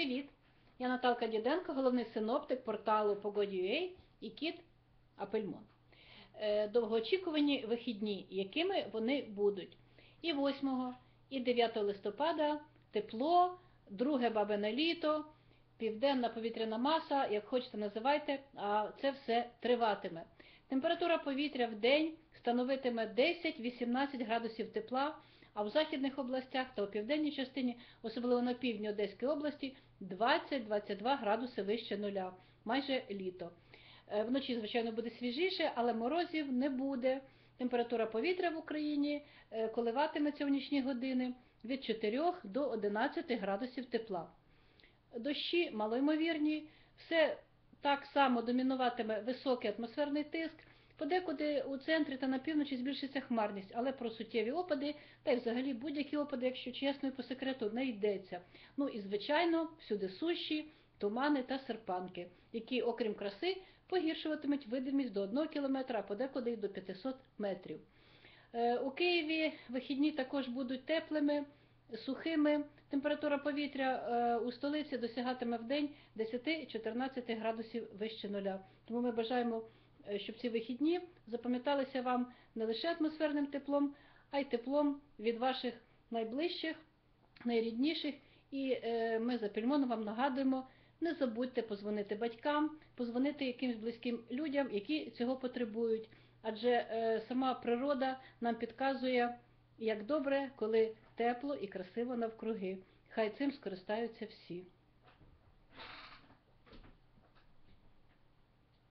Привіт! Я Наталка Діденко, головний синоптик порталу Погоді.ua і кіт Апельмон. Е, Довгоочікувані вихідні, якими вони будуть. І 8, і 9 листопада тепло, друге бабине літо, південна повітряна маса, як хочете називайте, а це все триватиме. Температура повітря в день становитиме 10-18 градусів тепла, а в західних областях та у південній частині, особливо на півдні Одеської області, 20-22 градуси вище нуля, майже літо. Е, Вночі, звичайно, буде свіжіше, але морозів не буде. Температура повітря в Україні е, коливатиметься в нічні години від 4 до 11 градусів тепла. Дощі малоймовірні, все так само домінуватиме високий атмосферний тиск. Подекуди у центрі та на півночі збільшиться хмарність, але про суттєві опади, та й взагалі будь-які опади, якщо чесно і по секрету, не йдеться. Ну і звичайно, всюди суші, тумани та серпанки, які, окрім краси, погіршуватимуть видимість до 1 км, а подекуди й до 500 метрів. Е, У Києві вихідні також будуть теплими, сухими. Температура повітря е, у столиці досягатиме в день 10-14 градусів вище нуля. Тому ми бажаємо, щоб ці вихідні запам'яталися вам не лише атмосферним теплом, а й теплом від ваших найближчих, найрідніших. І е, ми за Пільмоном вам нагадуємо, не забудьте позвонити батькам, позвонити якимсь близьким людям, які цього потребують. Адже е, сама природа нам підказує, як добре, коли тепло і красиво навкруги. Хай цим скористаються всі.